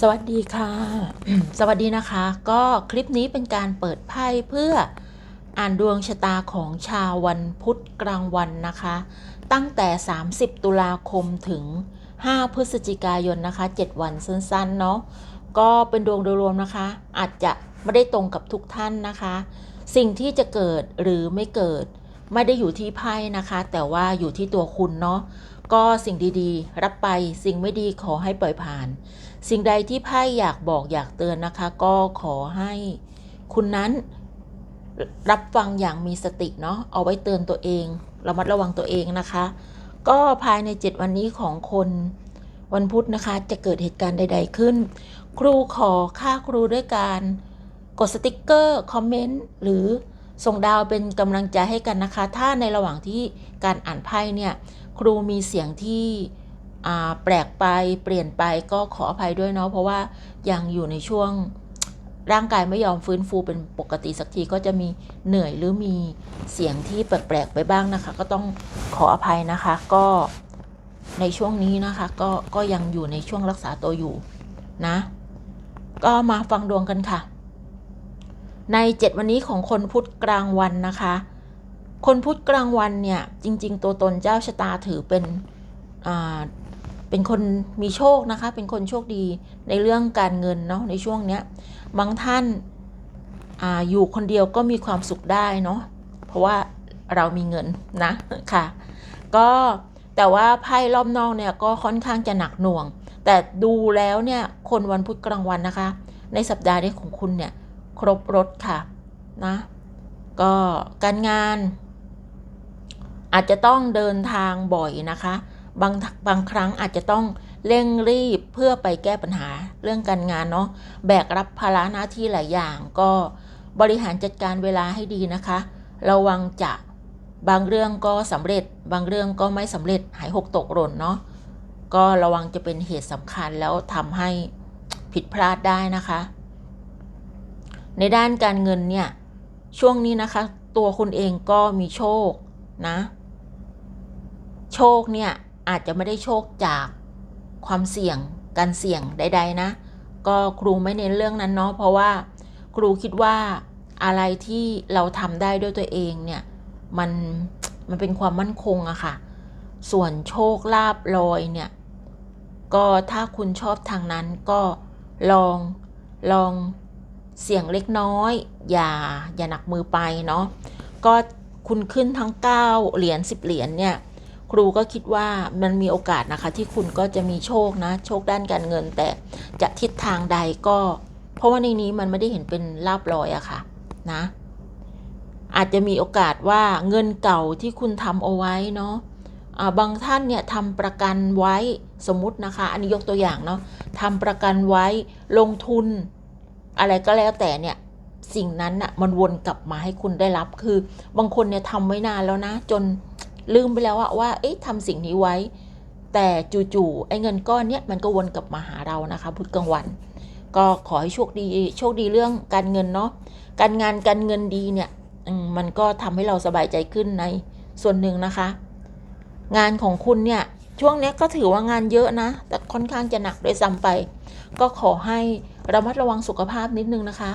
สวัสดีค่ะ สวัสดีนะคะ ก็คลิปนี้เป็นการเปิดไพ่เพื่ออ่านดวงชะตาของชาววันพุธกลางวันนะคะ ตั้งแต่ 30 ตุลาคมถึง 5 พฤศจิกายนนะคะ 7 วันสั้นๆเนาะก็เป็นดวงโดยรวมนะคะ อาจจะไม่ได้ตรงกับทุกท่านนะคะ สิ่งที่จะเกิดหรือไม่เกิด ไม่ได้อยู่ที่ไพ่นะคะ แต่ว่าอยู่ที่ตัวคุณเนาะก็สิ่งดีๆ รับไปสิ่งไม่ดีขอให้ปล่อยผ่าน สิ่งใดที่ไพ่อยากบอกอยากเตือนนะคะ ก็ขอให้คุณนั้นรับฟังอย่างมีสติเนาะเอาไว้เตือนตัวเองระมัดระวังตัวเองนะคะ ก็ภายใน 7 วันนี้ของคนวันพุธนะคะ จะเกิดเหตุการณ์ใด ๆขึ้น ครูขอค่าครูด้วยการกดสติกเกอร์ คอมเมนต์ หรือ ส่งดาวเป็นกำลังใจให้กันนะคะ ถ้าในระหว่างที่การอ่านไพ่เนี่ยครูมีเสียงที่แปลกไปเปลี่ยนไปก็ขออภัยด้วยเนาะเพราะว่ายังอยู่ในช่วงร่างกายไม่ยอมฟื้นฟูเป็นปกติสักทีก็จะมีเหนื่อยหรือมีเสียงที่แปลกๆไปบ้างนะคะ ก็ต้องขออภัยนะคะก็ในช่วงนี้นะคะก็ก็ยังอยู่ในช่วงรักษาตัวอยู่นะ ก็มาฟังดวงกันค่ะ ใน 7 วันนี้ของคนพุธกลางวันนะคะ คนพุธกลางวันเนี่ยจริง ๆ ตัวตนเจ้าชะตาถือเป็นเป็นคนมีโชคนะคะ เป็นคนโชคดีในเรื่องการเงินเนาะในช่วงเนี้ยบางท่านอาอยู่คนเดียวก็มีความสุขได้เนาะเพราะว่าเรามีเงินนะค่ะก็แต่ว่าไพ่รอบนอกเนี่ยก็ค่อนข้างจะหนักหน่วง แต่ดูแล้วเนี่ยคนวันพุธกลางวันนะคะ ในสัปดาห์นี้ของคุณเนี่ย ครบรถค่ะนะก็การงาน อาจจะต้องเดินทางบ่อยนะคะ บางบางครั้งอาจจะต้องเร่งรีบเพื่อไปแก้ปัญหาเรื่องการงานเนาะแบกรับภาระหน้าที่หลายอย่างก็บริหารจัดการเวลาให้ดีนะคะ ระวังจะบางเรื่องก็สำเร็จ บางเรื่องก็ไม่สำเร็จหายหกตกหล่นเนาะก็ระวังจะเป็นเหตุสำคัญแล้วทำให้ผิดพลาดได้นะคะ ในด้านการเงินเนี่ยช่วงนี้นะคะ ตัวคุณเองก็มีโชคนะ โชคเนี่ยอาจจะไม่ได้โชคจากความเสี่ยงการเสี่ยงใด ๆ นะ ก็ครูไม่เน้นเรื่องนั้นเนาะเพราะว่าครูคิดว่าอะไรที่เราทำได้ด้วยตัวเองเนี่ยมันมันเป็นความมั่นคงอะค่ะ ส่วนโชคลาภลอยเนี่ย ก็ถ้าคุณชอบทางนั้นก็ลองลอง เสี่ยงเล็กน้อย อย่าอย่าหนักมือไปเนาะก็คุณขึ้นทั้ง 9 เหรียญ10 เหรียญเนี่ยครูก็คิดว่ามันมีโอกาสนะคะ ที่คุณก็จะมีโชคนะ โชคด้านการเงิน แต่จะทิศทางใดก็ เพราะว่าในนี้มันไม่ได้เห็นเป็นลาบลอยอะค่ะนะ อาจจะมีโอกาสว่าเงินเก่าที่คุณทำเอาไว้เนาะบางท่านเนี่ยทำประกันไว้สมมตินะคะ อันนี้ยกตัวอย่างเนาะทำประกันไว้ลงทุน อะไรก็แล้วแต่เนี่ยสิ่งนั้นน่ะมันวนกลับมาให้คุณได้รับคือ บางคนเนี่ยทำไว้นานแล้วนะ จนลืมไปแล้วว่าเอ๊ะทำสิ่งนี้ไว้ แต่จู่ๆไอ้เงินก้อนเนี้ยมันก็วนกลับมาหาเรานะคะพุธกลางวัน ก็ขอให้โชคดีโชคดีเรื่องการเงินเนาะการงานการเงินดีเนี่ยมันก็ทำให้เราสบายใจขึ้นในส่วนหนึ่งนะคะ งานของคุณเนี่ยช่วงนี้ก็ถือว่างานเยอะนะ แต่ค่อนข้างจะหนักด้วยซ้ำไป ก็ขอให้ ระมัดระวังสุขภาพนิดนึงนะคะ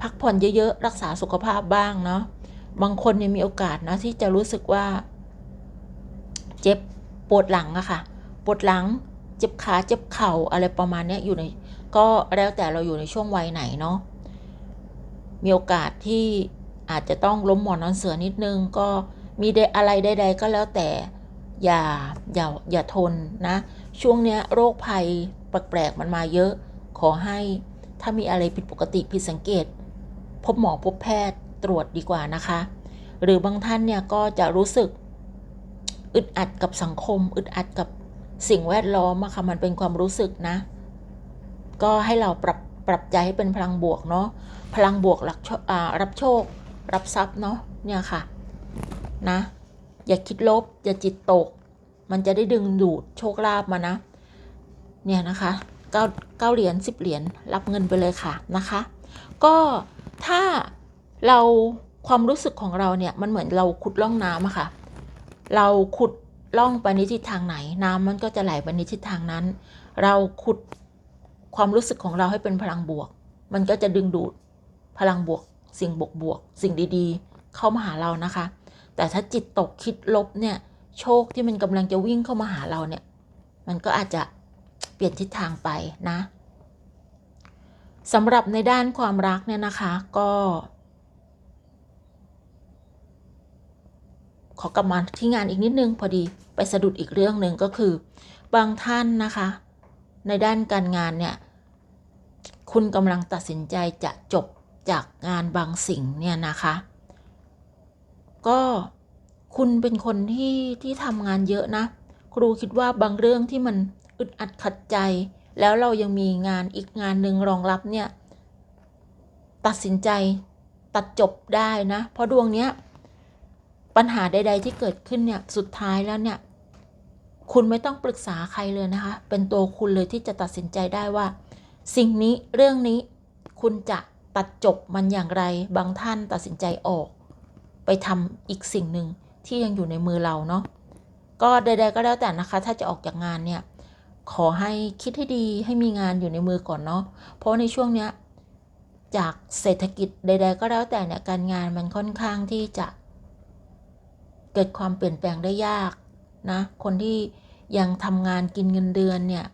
พักผ่อนเยอะๆ รักษาสุขภาพบ้างเนาะบางคนเนี่ยมีโอกาสนะที่จะรู้สึกว่า เจ็บปวดหลังอะค่ะปวดหลังเจ็บขาเจ็บเข่าอะไรประมาณนี้อยู่ในก็แล้วแต่เราอยู่ในช่วงวัยไหนเนาะมีโอกาสที่อาจจะต้องล้มหมอนนอนเสือนิดนึง ก็มีอะไรใดๆก็แล้วแต่อย่าอย่าอย่าทนนะ ช่วงเนี้ยโรคภัยแปลกๆมันมาเยอะ ขอให้ ถ้ามีอะไรผิดปกติผิดสังเกต พบหมอพบแพทย์ตรวจดีกว่านะคะ หรือบางท่านเนี่ยก็จะรู้สึกอึดอัดกับสังคม อึดอัดกับสิ่งแวดล้อมอะค่ะมันเป็นความรู้สึกนะ ก็ให้เราปรับปรับใจให้เป็นพลังบวกเนาะพลังบวกรับโชอ่ารับโชค รับทรัพย์เนาะเนี่ยค่ะนะ อย่าคิดลบ อย่าจิตตก มันจะได้ดึงดูดโชคลาภมานะ เนี่ยนะคะ เก้าเก้าเหรียญสิบเหรียญรับเงินไปเลยค่ะนะคะ ก็ถ้าเราความรู้สึกของเราเนี่ยมันเหมือนเราขุดล่องน้ำอะค่ะ เราขุดล่องไปในทิศทางไหน น้ำมันก็จะไหลไปในทิศทางนั้น เราขุดความรู้สึกของเราให้เป็นพลังบวก มันก็จะดึงดูดพลังบวก สิ่งบวกบวก สิ่งดีๆ เข้ามาหาเรานะคะ แต่ถ้าจิตตกคิดลบเนี่ย โชคที่มันกำลังจะวิ่งเข้ามาหาเราเนี่ย มันก็อาจจะ ลี่ยนทิศทางไปนะสำหรับในด้านความรักเนี่ยนะคะก็ ขอกลับมาที่งานอีกนิดนึงพอดีไปสะดุดอีกเรื่องหนึ่งก็คือ บางท่านนะคะ ในด้านการงานเนี่ยคุณกำลังตัดสินใจจะจบจากงานบางสิ่งเนี่ยนะคะ ก็คุณเป็นคนที่ที่ทำงานเยอะนะ ครูคิดว่าบางเรื่องที่มัน อึดอัดขัดใจ แล้วเรายังมีงานอีกงานหนึ่งรองรับเนี่ย ตัดสินใจตัดจบได้นะ เพราะดวงเนี้ย ปัญหาใด ๆ ที่เกิดขึ้นเนี่ยสุดท้ายแล้วเนี่ย คุณไม่ต้องปรึกษาใครเลยนะคะ เป็นตัวคุณเลยที่จะตัดสินใจได้ว่า สิ่งนี้เรื่องนี้คุณจะตัดจบมันอย่างไร บางท่านตัดสินใจออก ไปทำอีกสิ่งหนึ่งที่ยังอยู่ในมือเราเนาะก็ใดๆก็แล้วแต่นะคะ ถ้าจะออกจากงานเนี่ย ขอให้คิดให้ดีให้มีงานอยู่ในมือก่อนเนาะ เพราะในช่วงเนี้ยจากเศรษฐกิจใด ๆ ก็แล้วแต่เนี่ยการงานมันค่อนข้างที่จะ เกิดความเปลี่ยนแปลงได้ยากนะ คนที่ยังทำงานกินเงินเดือนเนี่ย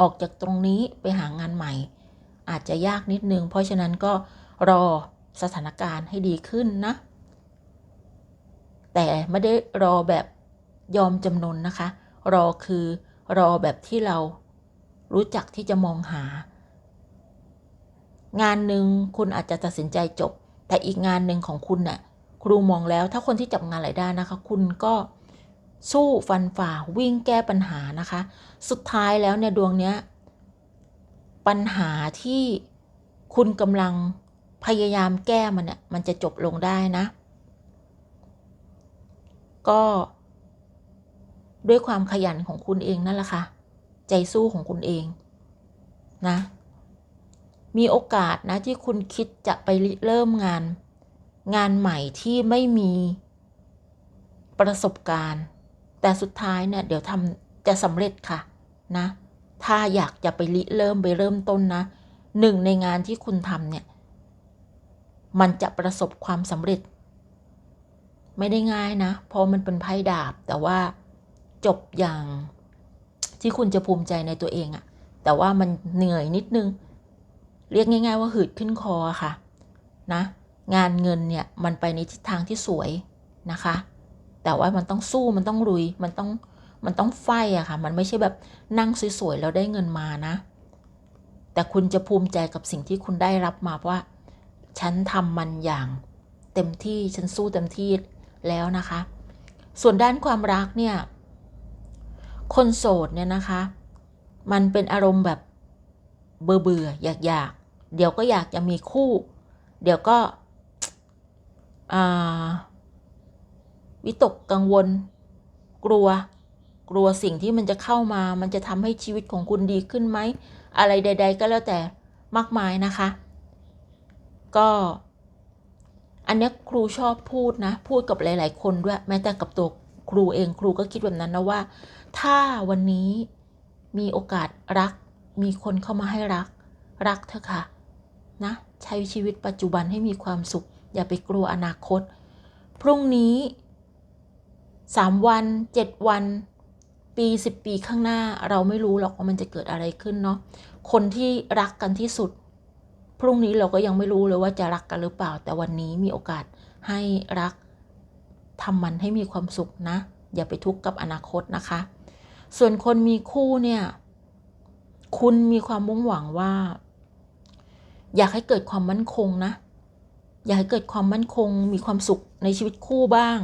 ออกจากตรงนี้ไปหางานใหม่ อาจจะยากนิดนึง เพราะฉะนั้นก็รอสถานการณ์ให้ดีขึ้นนะ แต่ไม่ได้รอแบบยอมจำนนนะคะ รอคือ รอแบบที่เรารู้จักที่จะมองหา งานหนึ่งคุณอาจจะตัดสินใจจบ แต่อีกงานหนึ่งของคุณน่ะครูมองแล้วถ้าคนที่จับงานหลายด้านนะคะ คุณก็สู้ฟันฝ่าวิ่งแก้ปัญหานะคะ สุดท้ายแล้วเนี่ยดวงเนี้ย ปัญหาที่คุณกำลังพยายามแก้มันเนี่ยมันจะจบลงได้นะ ก็ ด้วยความขยันของคุณเองนั่นแหละค่ะ ใจสู้ของคุณเองนะ มีโอกาสนะที่คุณคิดจะไปเริ่มงาน งานใหม่ที่ไม่มีประสบการณ์ แต่สุดท้ายเนี่ยเดี๋ยวทำจะสำเร็จค่ะนะ ถ้าอยากจะไปริเริ่มไปเริ่มต้นนะหนึ่งในงานที่คุณทำเนี่ย มันจะประสบความสำเร็จ ไม่ได้ง่ายนะ เพราะมันเป็นไพ่ดาบแต่ว่า จบอย่างที่คุณจะภูมิใจในตัวเองอะแต่ว่ามันเหนื่อยนิดนึง เรียกง่าย ๆ ว่าหืดขึ้นคอค่ะ นะ งานเงินเนี่ยมันไปในทิศทางที่สวยนะคะ แต่ว่ามันต้องสู้มันต้องลุยมันต้องมันต้องไฟอะค่ะ มันไม่ใช่แบบนั่งสวยๆแล้วได้เงินมานะ แต่คุณจะภูมิใจกับสิ่งที่คุณได้รับมาเพราะว่า ฉันทำมันอย่างเต็มที่ฉันสู้เต็มที่แล้วนะคะ ส่วนด้านความรักเนี่ย คนโสดเนี่ยนะคะ มันเป็นอารมณ์แบบเบื่อเบื่ออยากอยากๆเดี๋ยวก็อยากจะมีคู่ เดี๋ยวก็วิตกกังวล กลัว กลัวสิ่งที่มันจะเข้ามา มันจะทำให้ชีวิตของคุณดีขึ้นไหม อะไรใด ๆ ก็แล้วแต่มากมายนะคะ ก็ อันนี้ครูชอบพูดนะ พูดกับหลาย ๆ คนด้วย แม้แต่กับตัว ครูเองครูก็คิดแบบนั้นนะว่า ถ้าวันนี้มีโอกาสรัก มีคนเข้ามาให้รัก รักเถอะค่ะนะใช้ชีวิตปัจจุบันให้มีความสุข อย่าไปกลัวอนาคต พรุ่งนี้สามวันเจ็ดวัน ปีสิบปีข้างหน้า เราไม่รู้หรอกว่ามันจะเกิดอะไรขึ้นเนาะคนที่รักกันที่สุด พรุ่งนี้เราก็ยังไม่รู้เลยว่าจะรักกันหรือเปล่า แต่วันนี้มีโอกาสให้รัก ทำมันให้มีความสุขนะ อย่าไปทุกข์กับอนาคตนะคะ ส่วนคนมีคู่เนี่ย คุณมีความมุ่งหวังว่า อยากให้เกิดความมั่นคงนะ อยากให้เกิดความมั่นคง มีความสุขในชีวิตคู่บ้าง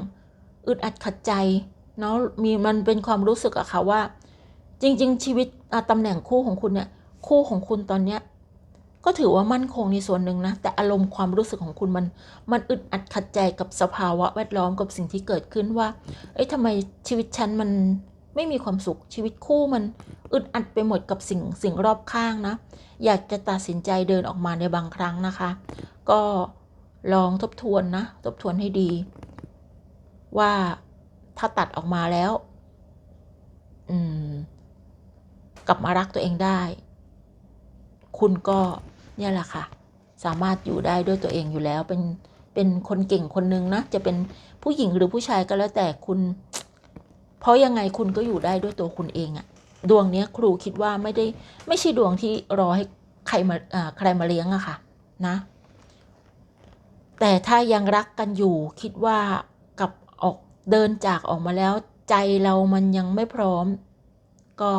อึดอัดขัดใจเนาะมีมันเป็นความรู้สึกอะค่ะว่า จริง ๆ ชีวิตตำแหน่งคู่ของคุณเนี่ย คู่ของคุณตอนเนี้ย ก็ถือว่ามั่นคงในส่วนหนึ่งนะ แต่อารมณ์ความรู้สึกของคุณมัน มันอึดอัดขัดใจกับสภาวะแวดล้อมกับสิ่งที่เกิดขึ้นว่า เอ้ยทำไมชีวิตฉันมันไม่มีความสุขชีวิตคู่มันอึดอัดไปหมดกับสิ่งสิ่งรอบข้างนะ อยากจะตัดสินใจเดินออกมาในบางครั้งนะคะ ก็ลองทบทวนนะ ทบทวนให้ดี ว่าถ้าตัดออกมาแล้ว อืม กลับมารักตัวเองได้ คุณก็ เนี่ยแหละค่ะ สามารถอยู่ได้ด้วยตัวเองอยู่แล้ว เป็นเป็นคนเก่งคนนึงนะ จะเป็นผู้หญิงหรือผู้ชายก็แล้วแต่คุณ เพราะยังไงคุณก็อยู่ได้ด้วยตัวคุณเองอะดวงเนี้ยครูคิดว่าไม่ได้ไม่ใช่ดวงที่รอให้ใครมาอ่าใครมาเลี้ยงอะค่ะนะ แต่ถ้ายังรักกันอยู่คิดว่ากับออกเดินจากออกมาแล้ว ใจเรามันยังไม่พร้อม ก็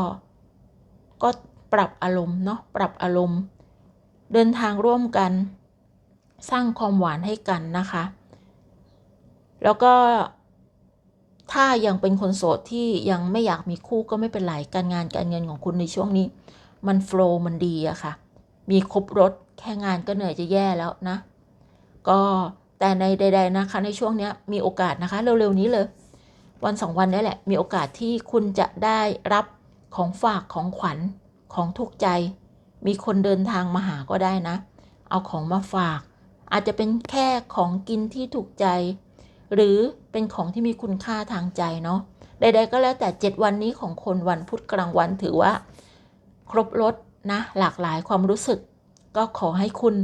ก็ปรับอารมณ์เนาะปรับอารมณ์ เดินทางร่วมกัน สร้างความหวานให้กันนะคะ แล้วก็ถ้ายังเป็นคนโสดที่ยังไม่อยากมีคู่ก็ไม่เป็นไร การงานการเงินของคุณในช่วงนี้ มันโฟล์มันดีอะค่ะ มีครบรถแค่งานก็เหนื่อยจะแย่แล้วนะ ก็แต่ในใด ๆนะคะ ในช่วงนี้มีโอกาสนะคะ เร็ว ๆ นี้เลย วันสองวันนี้แหละ มีโอกาสที่คุณจะได้รับของฝากของขวัญของถูกใจ มีคนเดินทางมาหาก็ได้นะ เอาของมาฝาก อาจจะเป็นแค่ของกินที่ถูกใจ หรือเป็นของที่มีคุณค่าทางใจเนาะใดๆก็แล้วแต่ 7 วันนี้ของคนวันพุธกลางวันถือว่า ครบรถนะ หลากหลายความรู้สึก ก็ขอให้คุณ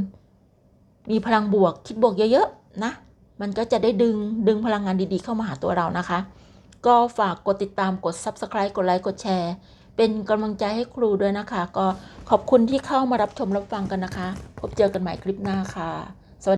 มีพลังบวกคิดบวกเยอะๆนะ มันก็จะได้ดึงดึงพลังงานดีๆเข้ามาหาตัวเรานะคะ ก็ฝากกดติดตามกด Subscribe กดไลค์กดแชร์ เป็นกำลังใจให้ครูด้วยนะคะ ก็ขอบคุณที่เข้ามารับชมรับฟังกันนะคะ พบเจอกันใหม่คลิปหน้าค่ะ